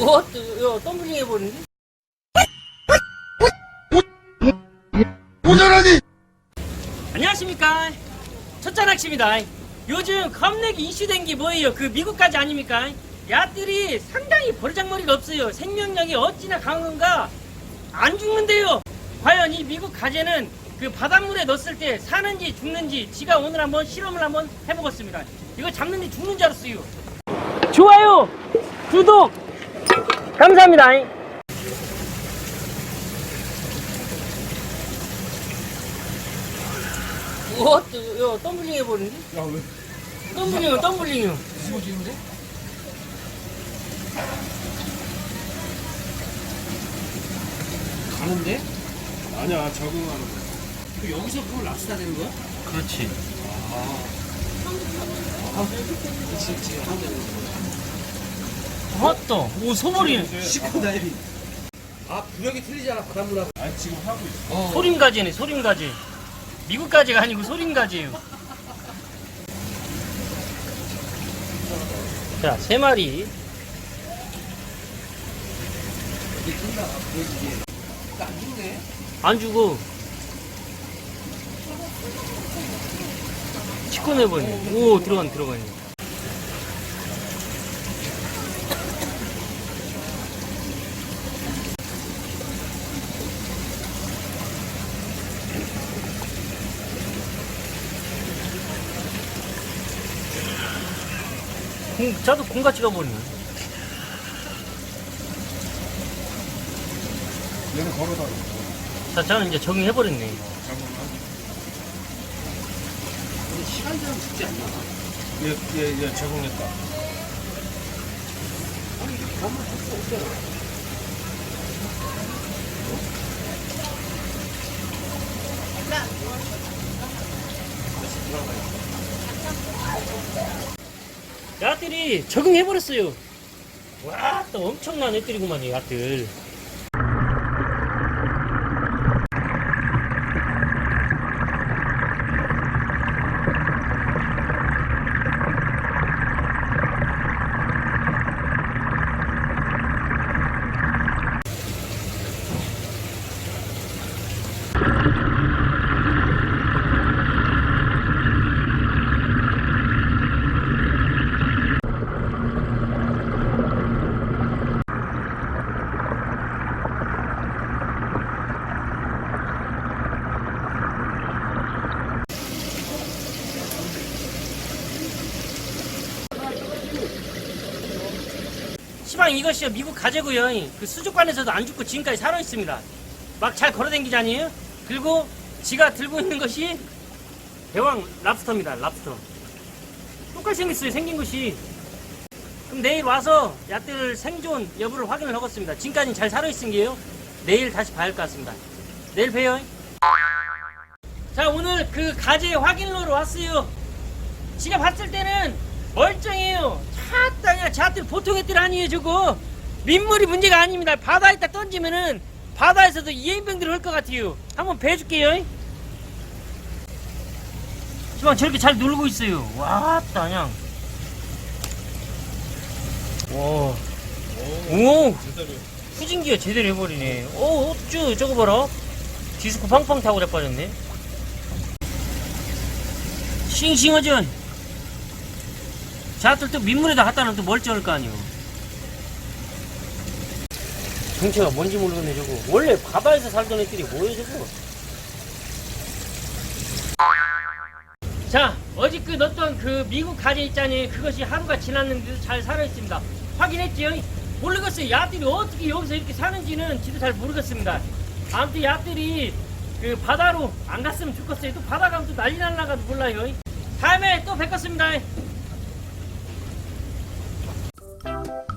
요, 덤블링 해보는데? 오전하니 안녕하십니까. 첫잔낚시입니다. 요즘 겁내기 이슈된 게 뭐예요? 그 미국까지 아닙니까? 야들이 상당히 버르장머리가 없어요. 생명력이 어찌나 강한 건가? 안 죽는데요. 과연 이 미국 가재는 그 바닷물에 넣었을 때 사는지 죽는지 지가 오늘 한번 실험을 한번 해보겠습니다. 이거 잡는데 죽는 줄 알았어요. 좋아요, 구독, 감사합니다. 어, 또, 요, 덤블링 해보는데? 야 왜? 덤블링이요, 덤블링이요. 숨어지는데? 가는데? 아니야 적응하는 거야 그 여기서 그걸 랍스타 되는 거야? 그렇지. 그치 그치 하면 되는 맞다. 오, 소머리. 거 시커 다이빙 아 구력이 틀리잖아 바닷물하고 아 지금 하고 있어 어. 소림가지네, 소림가지. 미국가지가 아니고 소림가지예요. 자, 세 마리. 이게 튼다 보여주기 딱 죽네 안 주고. 치권해버리네. 오, 들어간, 들어가네. 공, 자도 공같이 가버리네. 얘는 걸어다녀 자, 저는 이제 적응해버렸네. 시간제한 죽지 않나? 얘얘얘 적응했다 아니 그것만 할수 없잖아 야들이 적응해버렸어요. 와, 또 엄청난 애들이구만, 이 야들. 시방 이것이요 미국 가재고요. 그 수족관에서도 안 죽고 지금까지 살아 있습니다. 막잘 아니에요? 그리고 지가 들고 있는 것이 대왕 랍스터입니다. 랍스터. 똑같이 생겼어요. 생긴 것이. 그럼 내일 와서 야들 생존 여부를 확인을 하겠습니다. 지금까지 잘 살아 있은 게요. 내일 다시 봐야 할 것 같습니다. 내일 봬요. 자 오늘 그 가재 확인로로 왔어요. 지가 봤을 때는 멀쩡해요. 차따냐, 자들 보통 애들 아니에요, 저거. 민물이 문제가 아닙니다. 바다에다 던지면은 바다에서도 이행병들을 할 것 같아요. 한번 배줄게요. 지금 저렇게 잘 놀고 있어요. 왔다, 그냥. 와. 오, 후진기가 제대로 해버리네. 오, 어쭈, 저거 봐라. 디스코 팡팡 타고 그래 빠졌네. 싱싱하죠? 자들 또 민물에다 갖다 놓으면 또 멀 쩡할 거 아니오. 정체가 뭔지 모르겠네, 저거. 원래 바다에서 살던 애들이 뭐예요, 저거? 자, 어제 그 넣었던 그 미국 가재 있잖아요. 그것이 하루가 지났는데도 잘 살아있습니다. 확인했지요? 모르겠어요. 야들이 어떻게 여기서 이렇게 사는지는 지도 잘 모르겠습니다. 아무튼 야들이 그 바다로 안 갔으면 좋겠어요. 또 바다 가면 또 난리 날라가도 몰라요. 다음에 또 뵙겠습니다. you